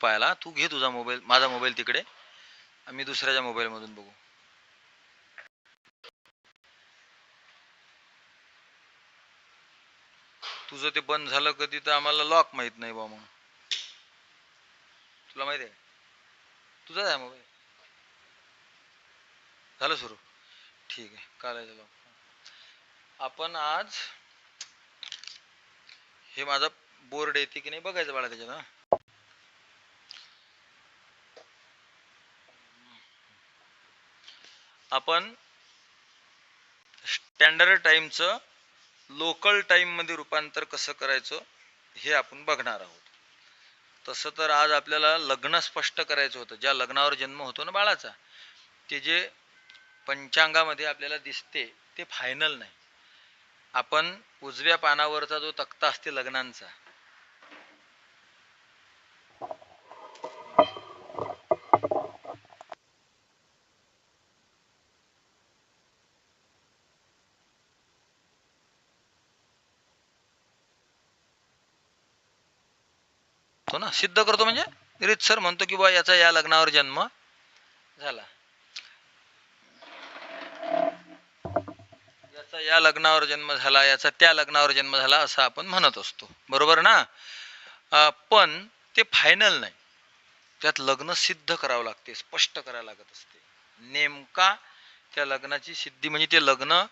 पाहायला. तू घे तुझा मोबाईल माझा मोबाईल तिकडे. मी दुसऱ्याच्या मोबाईल मधून बघू. तुझं ते बंद झालं कधी तर आम्हाला लॉक माहीत नाही बा मग. तुला माहिती आहे? तुझाच आहे मोबाईल? झालं सुरू? ठीक आहे. कालायचं लॉक आपण आज हे माझा बोर्ड येते की नाही बघायचं बाळा त्याच्यात आपण स्टँडर्ड टाईमचं लोकल टाईममध्ये रूपांतर कसं करायचं हे आपण बघणार आहोत. तसं तर आज आपल्याला लग्न स्पष्ट करायचं होतं. ज्या लग्नावर जन्म होतो ना बाळाचा ते जे पंचांगामध्ये आपल्याला दिसते ते फायनल नाही. आपण उजव्या पानावरचा जो तक्ता असते लग्नांचा करतो ना? सिद्ध करतो म्हणजे? रितसर म्हणतो की बा याचा या लग्नावर जन्म झाला. याचा या लग्नावर जन्म झाला याचा त्या लग्नावर जन्म झाला असं आपण म्हणत असतो. बरोबर ना? पण ते फायनल नाही. त्यात लग्न सिद्ध करावं लागते स्पष्ट करावं लागत असते. नेमका त्या लग्नाची सिद्धी म्हणजे ते लग्न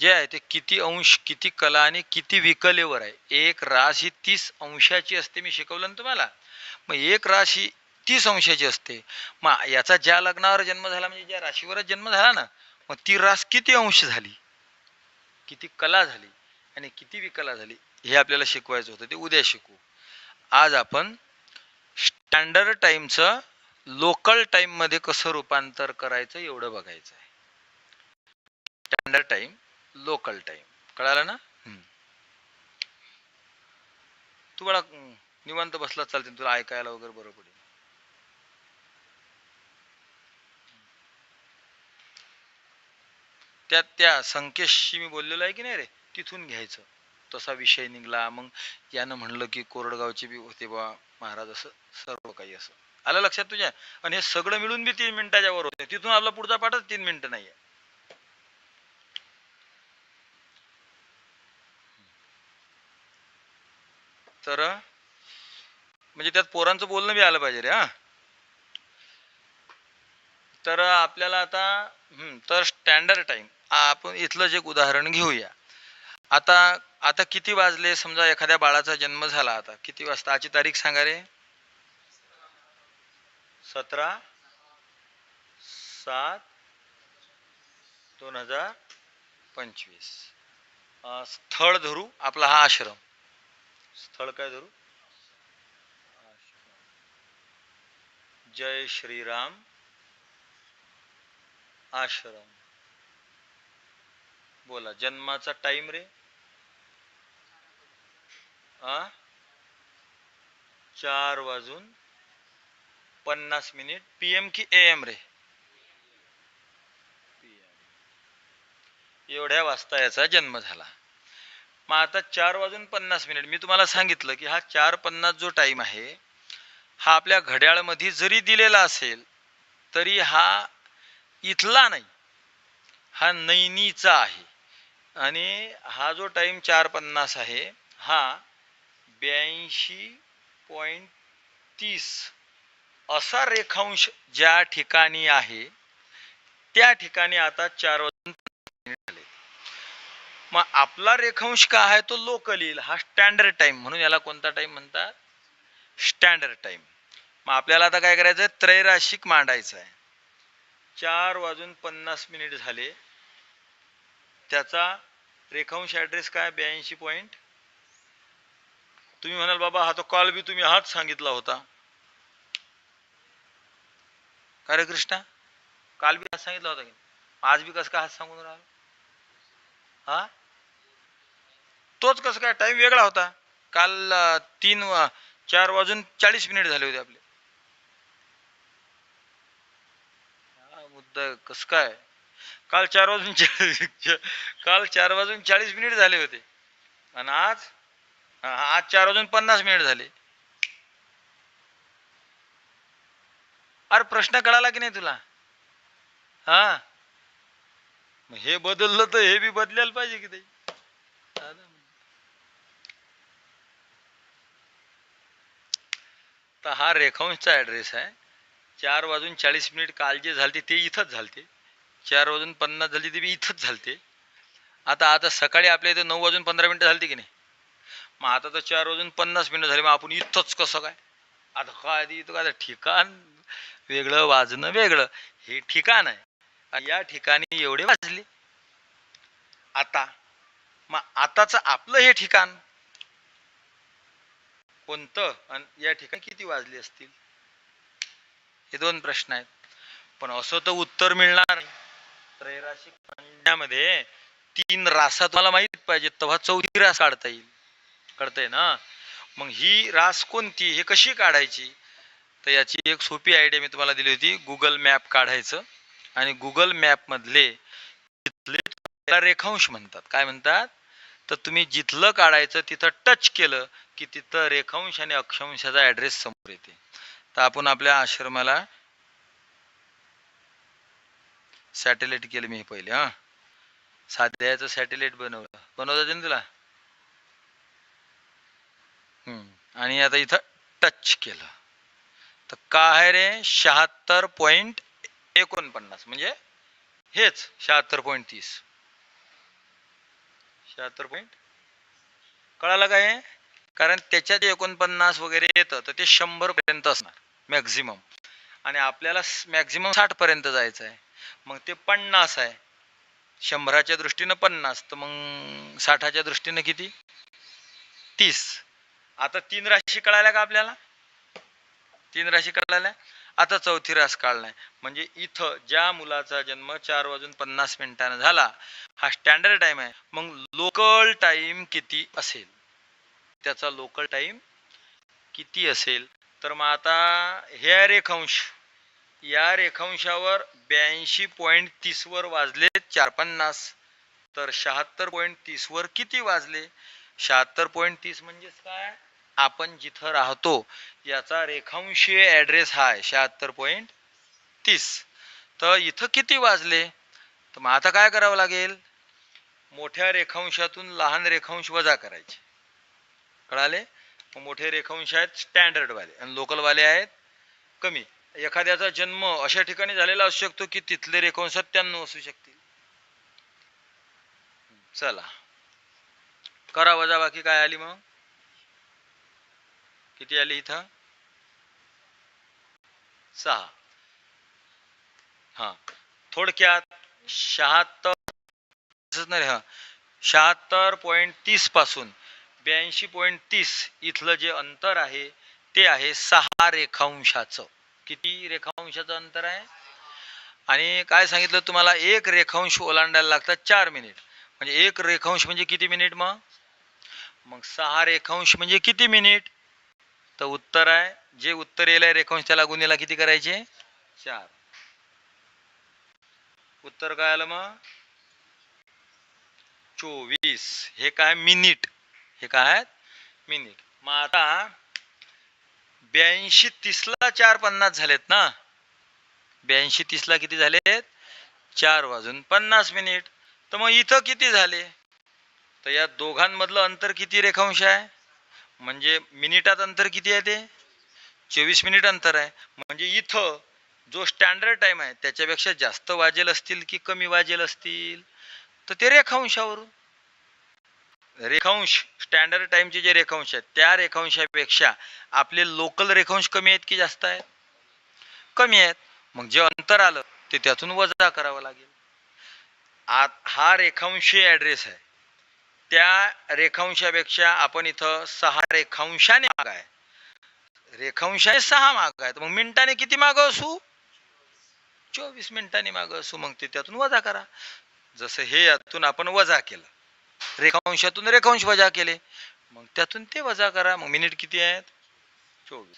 जे आहे ते किती अंश किती कला आणि किती विकलेवर आहे. एक रास ही तीस अंशाची असते मी शिकवलं ना तुम्हाला? मग एक रास ही तीस अंशाची असते. मग याचा ज्या लग्नावर जन्म झाला म्हणजे ज्या राशीवरच जन्म झाला ना मग ती रास किती अंश झाली? किती कला झाली आणि किती विकला झाली? हे आपल्याला शिकवायचं होतं. ते उद्या शिकू. आज आपण स्टँडर्ड टाईमचं लोकल टाईममध्ये कसं रूपांतर करायचं एवढं बघायचं आहे. स्टँडर्ड टाईम लोकल टाइम कळालं ना. तू बळा हम्म, निवांत बसला चालते तुला ऐकायला वगैरे बरं पडेल. त्या त्या संकेशशी मी बोललेलो आहे की नाही रे? तिथून घ्यायचं. तसा विषय निघला. मग यानं म्हणलं की कोरडगावचे बी होते बा महाराज असं सर्व काही असं. आलं लक्षात तुझ्या? आणि हे सगळं मिळून बी तीन मिनिटाच्या वर होते. तिथून आपला पुढचा पाठच तीन मिनिटं नाहीये. तर म्हणजे त्यात पोरांचं बोलणं बी आलं पाहिजे रे हा. तर आपल्याला आता हम्म, तर स्टँडर्ड टाइम आपण इथलं जे एक उदाहरण घेऊया. आता आता किती वाजले? समजा एखाद्या बाळाचा जन्म झाला आता. किती वाजता? आजची तारीख सांगा रे. सतरा सात दोन हजार पंचवीस. स्थळ धरू आपला हा आश्रम. स्थळ काय धरू? जय श्रीराम आश्रम. बोला जन्माचा टाइम रे? आ? चार वाजून पन्नास मिनिट पीएम की एम रे? एवढ्या वाजता याचा जन्म झाला. मग आता चार वाजून पन्नास मिनिट. मी तुम्हाला सांगितलं की हा चार पन्नास जो टाईम आहे हा आपल्या घड्याळमध्ये जरी दिलेला असेल तरी हा इथला नाही. हा नैनीचा आहे. आणि हा जो टाईम चार पन्नास आहे हा ब्याऐंशी पॉईंट तीस असा रेखांश ज्या ठिकाणी आहे त्या ठिकाणी आता चार वाजून मिनिट झाले. मग आपला रेखांश का आहे तो लोकल येईल. हा स्टँडर्ड टाइम म्हणून याला कोणता टाइम म्हणतात? स्टँडर्ड टाइम मग आपल्याला आता काय करायचं आहे त्रैराशिक मांडायचं आहे चार वाजून पन्नास मिनिट झाले. त्याचा रेखांश ऍड्रेस काय? ब्याऐंशी पॉईंट तुम्ही म्हणाल बाबा हा तो कॉल बी तुम्ही हाच सांगितला होता. का रे कृष्णा? काल बी हाच सांगितला होता की आज बी कसं का हात सांगून राहिला? हा? तोच कसं काय? टाइम वेगळा होता. काल तीन वा- चार वाजून चाळीस मिनिट झाले होते आपले. हा मुद्दा कस काय? काल चार वाजून काल चार वाजून चाळीस मिनिट झाले होते. आणि आज? आज चार वाजून पन्नास मिनिट झाले. अरे प्रश्न कळाला की नाही तुला? हा? हे बदललं तर हे बी बदलायला पाहिजे की ते? तर हा रेखांशचा ॲड्रेस आहे. चार वाजून चाळीस मिनिट काल जे झालते ते इथंच झालते. चार वाजून पन्नास झाली ते बी इथंच झालते. आता आता सकाळी आपल्या इथं नऊ वाजून पंधरा मिनटं झालते की नाही? मग आता तर चार वाजून पन्नास मिनटं झाले मग आपण इथंच कसं काय? आता काय आधी इथं काय ठिकाण वेगळं वाजणं वेगळं हे ठिकाण आहे. या ठिकाणी एवढे वाजले. आता मग आताचं आपलं हे ठिकाण कोणतं आणि या ठिकाणी किती वाजले असतील? हे दोन प्रश्न आहेत. पण असं तर उत्तर मिळणार त्रैराशिक खंडामध्ये तीन रासा तुम्हाला माहीत पाहिजे तेव्हा चौथी रास काढता येईल. कळतंय ना? मग ही रास कोणती? हे कशी काढायची? तर याची एक सोपी आयडिया मी तुम्हाला दिली होती गुगल मॅप काढायचं. आणि गुगल मॅप मधले तिथले रेखांश म्हणतात. काय म्हणतात? तर तुम्ही जिथलं काढायचं तिथं टच केलं की तिथं रेखांश आणि अक्षांशाचा ॲड्रेस समोर येते. तर आपण आपल्या आश्रमाला सॅटेलाइट केलं मी पहिले हां. साध्याचं सॅटेलाइट बनवलं. बनवता येते ना तुला आणि आता इथं टच केलं. तर काय आहे रे? शहात्तर पॉईंट एकोणपन्नास. म्हणजे हेच शहात्तर पॉईंट तीस. शहात्तर पॉईंट कळालं काय कारण त्याच्यात एकोणपन्नास वगैरे येतं तर ते शंभर पर्यंत असणार मॅक्झिमम आणि आपल्याला मॅक्झिमम साठ पर्यंत जायचं आहे. मग ते पन्नास आहे. शंभराच्या दृष्टीनं पन्नास तर मग साठाच्या दृष्टीनं किती? तीस. आता तीन राशी कळाल्या का आपल्याला? तीन राशी कळाल्या? आता चौथी रास काढलाय म्हणजे इथं ज्या मुलाचा जन्म चार वाजून पन्नास मिनिटानं झाला हा स्टँडर्ड टाइम आहे. मग लोकल टाइम किती असेल? त्याचा लोकल टाइम किती असेल? तर मग आता हे रेखांश. या रेखांशावर ब्याऐंशी पॉईंट तीस वर वाजले चार पन्नास. तर शहात्तर पॉईंट तीसवर किती वाजले? शहात्तर पॉईंट तीस म्हणजेच काय? आपण जिथं राहतो याचा रेखांशीय ॲड्रेस हा आहे शहात्तर पॉईंट तीस. तर इथं किती वाजले? तर मग आता काय करावं लागेल? मोठ्या रेखांशातून लहान रेखांश वजा करायचे. कळाले? मग मोठे रेखांश आहेत स्टँडर्ड वाले आणि लोकल वाले आहेत कमी. एखाद्याचा जन्म अशा ठिकाणी झालेला असू शकतो की तिथले रेखांश सत्त्याण्णव असू शकतील. चला. करा वजा बाकी काय आली मग? किती आली इथं? सहा. हा. थोडक्यात शहात्तर हा. शहात्तर पॉईंट तीसपासून. ब्याऐंशी पॉईंट तीस इथलं जे अंतर आहे ते आहे सहा रेखांशाचं. किती रेखांशाचं अंतर आहे? आणि काय सांगितलं तुम्हाला? एक रेखांश ओलांडायला लागतात चार मिनिट. म्हणजे एक रेखांश म्हणजे किती मिनिट मग? मग सहा रेखांश म्हणजे किती मिनिट? तर उत्तर आहे जे उत्तर येईल रेखांश त्याला गुन्हेला किती करायचे? चार. उत्तर काय आलं मग? चोवीस. हे काय मिनिट? हे काय आहेत? मिनिट. मग आता ब्याऐंशी तीसला चार पन्नास झालेत ना? ब्याऐंशी तीसला किती झालेत? चार वाजून पन्नास मिनिट. तर मग इथं किती झाले? तर या दोघांमधलं अंतर किती रेखांश आहे? म्हणजे मिनिटात अंतर किती आहे ते? चोवीस मिनिट अंतर आहे. म्हणजे इथं जो स्टँडर्ड टाईम आहे त्याच्यापेक्षा जास्त वाजेल असतील की कमी वाजेल असतील? तर ते रेखांशावरून. रेखांश स्टँडर्ड टाईमचे जे रेखांश आहेत त्या रेखांशापेक्षा आपले लोकल रेखांश कमी आहेत की जास्त आहेत? कमी आहेत. मग जे अंतर आलं ते त्यातून वजा करावं लागेल. आत हा रेखांशी ऍड्रेस आहे. त्या रेखांशापेक्षा आपण इथं सहा रेखांशाने माग आहे. रेखांशाने सहा माग आहेत. मग मिनिटाने किती माग असू? चोवीस मिनिटांनी माग असू. मग ते त्यातून वजा करा. जसं हे यातून आपण वजा केलं. रेखांशातून रेखांश वजा केले. मग त्यातून ते वजा करा. मग मिनिट किती आहेत? चोवीस.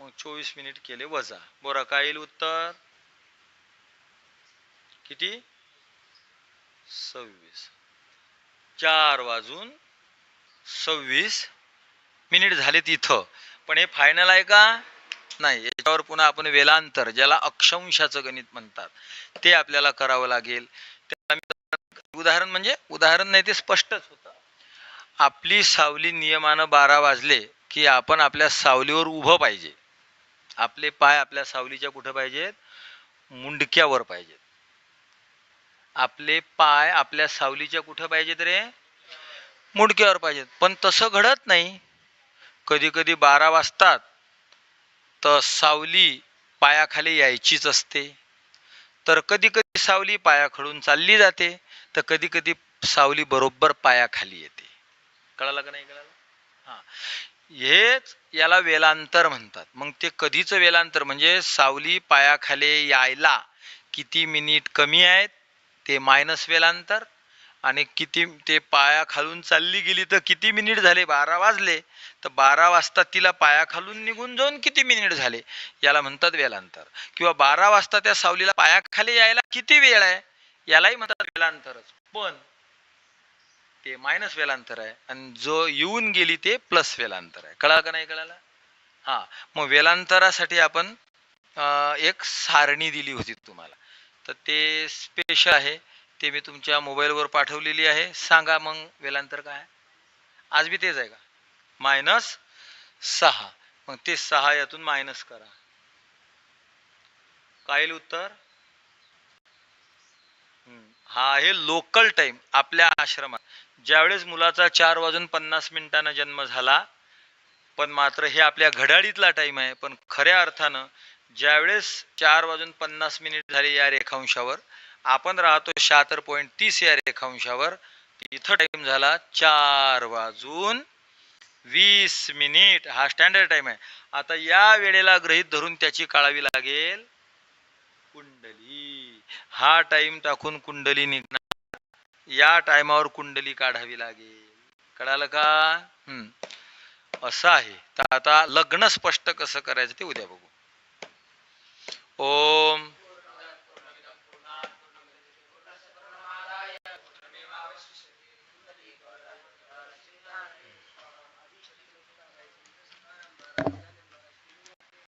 मग चोवीस मिनिट केले वजा. बरं काय येईल उत्तर? किती? सव्वीस. चार वाजून सव्वीस मिनिट झालेत इथं. पण हे फायनल आहे का? नाही. याच्यावर पुन्हा आपण वेलांतर ज्याला अक्षांशाचं गणित म्हणतात ते आपल्याला करावं लागेल. उदाहरण म्हणजे उदाहरण नाही ते स्पष्टच होतं. आपली सावली नियमानं बारा वाजले की आपण आपल्या सावलीवर उभं पाहिजे. आपले पाय आपल्या सावलीच्या कुठं पाहिजेत? मुंडक्यावर पाहिजेत. आपले पाय आपल्या सावलीच्या कुठं पाहिजेत रे? मुंडक्यावर पाहिजेत. पण तसं घडत नाही. कधी कधी बारा वाजतात तर सावली पायाखाली यायचीच असते. तर कधी कधी सावली पायाखडून चालली जाते तर कधी कधी सावली बरोबर पायाखाली येते. कळालं का नाही? कळालं? हा. हेच याला वेलांतर म्हणतात. मग ते कधीचं वेलांतर? म्हणजे सावली पायाखाली यायला किती मिनिट कमी आहेत ते मायनस वेलांतर आणि किती ते पाया खालून चालली गेली तर किती मिनिट झाले? बारा वाजले. तर बारा वाजता तिला पाया खालून निघून जाऊन किती मिनिट झाले? याला म्हणतात वेलांतर. किंवा बारा वाजता त्या सावलीला पायाखाली यायला किती वेळ आहे? यालाही म्हणतात वेलांतरच. पण ते मायनस वेलांतर आहे. आणि जो येऊन गेली ते प्लस वेलांतर आहे. कळा का नाही कळाला? हा. मग वेलांतरासाठी आपण एक सारणी दिली होती तुम्हाला. तर ते स्पेशल आहे. ते मी तुमच्या मोबाईलवर पाठवलेली आहे. सांगा मग वेलांतर काय आज बी तेच आहे का? मायनस सहा. मग ते सहा यातून मायनस करा. काय येईल उत्तर हा आहे लोकल टाइम आपल्या आश्रमात. ज्यावेळेस मुलाचा चार वाजून पन्नास मिनिटानं जन्म झाला पण मात्र हे आपल्या घड्याळीतला टाइम आहे. पण खऱ्या अर्थानं ज्यावेळेस चार वाजून पन्नास मिनिट झाले या रेखांशावर आपण राहतो शहात्तर पॉईंट तीस या रेखांशावर. इथं टाइम झाला चार वाजून वीस मिनिट हा स्टँडर्ड टाइम आहे. आता या वेळेला गृहीत धरून त्याची काढावी लागेल. कुंडली. हा टाइम टाकून कुंडली निघणार. या टायमावर कुंडली काढावी लागेल. कळालं का? हम्म. असं आहे. तर आता लग्न स्पष्ट कसं करायचं ते उद्या बघू. ओम